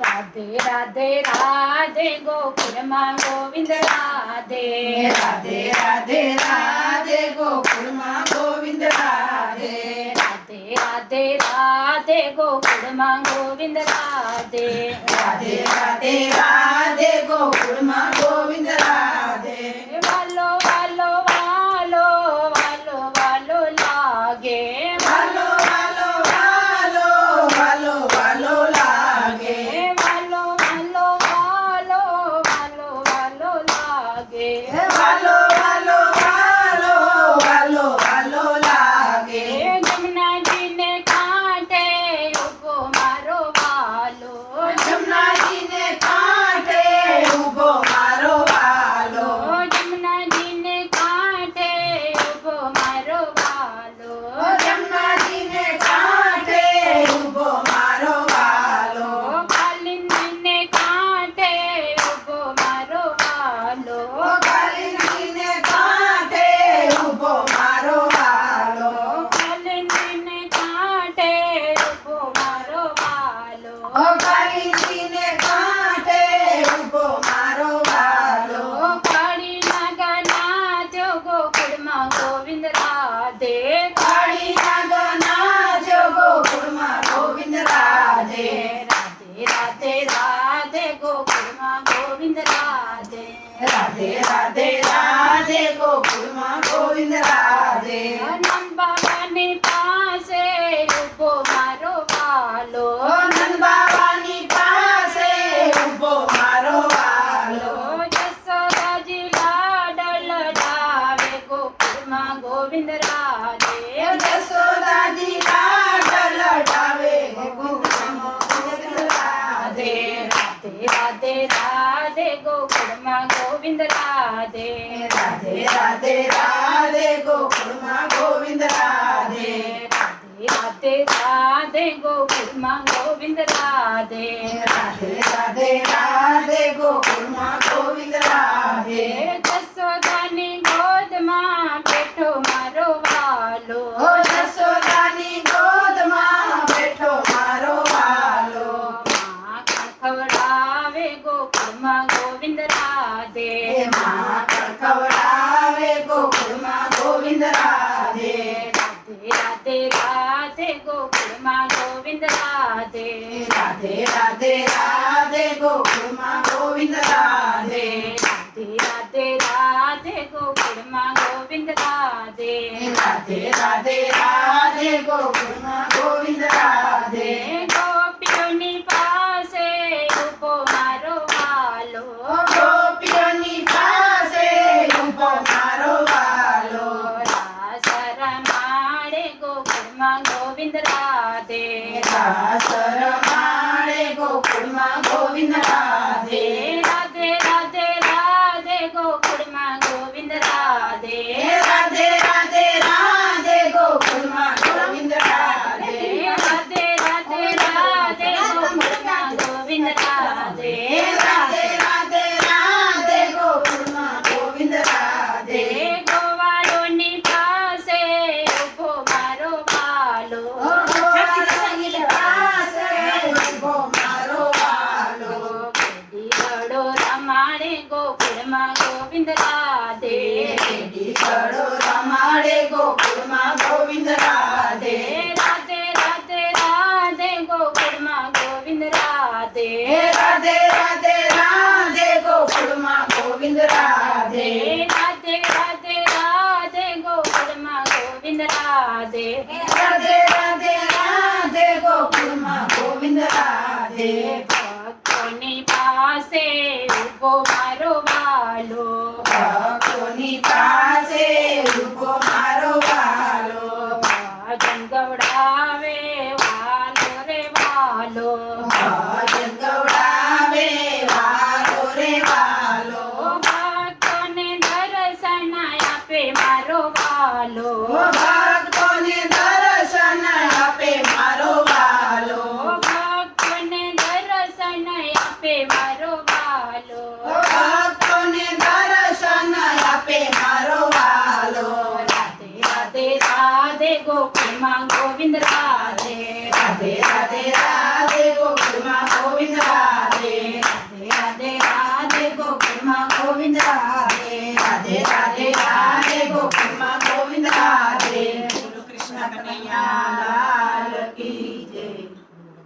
राधे राधे राधे गोकुल माँ गोविंद राधे। राधे राधे राधे गोकुल माँ गोविंद राधे। राधे राधे राधे गोकुल माँ गोविंद राधे। राधे राधे राधे गोकुल माँ गोविंद રાધે રાધે રાધે ગોકુળમાં ગોવિંદ રાધે. गोविंद राधे राधे राधे राधे गोकुल माँ गोविंद राधे राधे राधे गोकुल माँ गोविंद राधे राधे राधे राधे गोविंद राधे राधे राधे गोकुल माँ गोविंद राधे राधे राधे राधे गोकुल माँ गोविंद राधे राधे राधे गोकुल माँ गोविंद राधे राधे राधे राधे गोकुल माँ ગોવિંદ રાધે. દાસર માળે ગોકુળમાં ગોવિંદ રાધે રાધે રાધે રાધે ગોકુળમાં ગોવિંદ રાધે રાધે રાધે રાધે ગોકુળમાં ગોવિંદ રાધે રાધે રાધે રાધે ગોકુળમાં ગોવિંદ રાધે રાધે રાધે રાધે ગોકુળમાં ગોવિંદ રાધે ગોવાળોની પાસે ઊભો મારો વાલો ગોવાળની પાસે ઊભો મારો વાલો પેઢી રડો રમાડે ગોકુળમાં ગોવિંદ રાધે પેઢી કડો રમાડે ગોકુળમાં ગોવિંદ રાધે રાધે રાધે રાધે ગોકુળમાં ગોવિંદ રાધે રાધે રાધે રાધે ગોકુળમાં ગોવિંદ રાધે રાધે રાધે રાધે ગોકુળમાં ગોવિંદ રાધે રાધે રાધે રાધે ગોકુળમાં ગોવિંદ રાધે ભક્તોની પાસે ઊભો મારો વાલો. ભક્તોની પાસે ઊભો મારો વાલો. ભજન ગવડાવે વાલો રે વાલો. ભજન ગવડાવે વાલો રે વાલો. ભક્તોને દર્શન આપે મારો વાલો. ભક્તોને દર્શન આપે મારો વાલો. ભક્તોને દર્શન આપે મારો વાલો ભક્તોને દર્શન આપે મારો વાલો રાધે રાધે રાધે ગોકુલમાં ગોવિંદ રાધે રાધે રાધે રાધે ગોકુલમાં ગોવિંદ રાધે રાધે રાધે રાધે ગોકુલમાં ગોવિંદ રાધે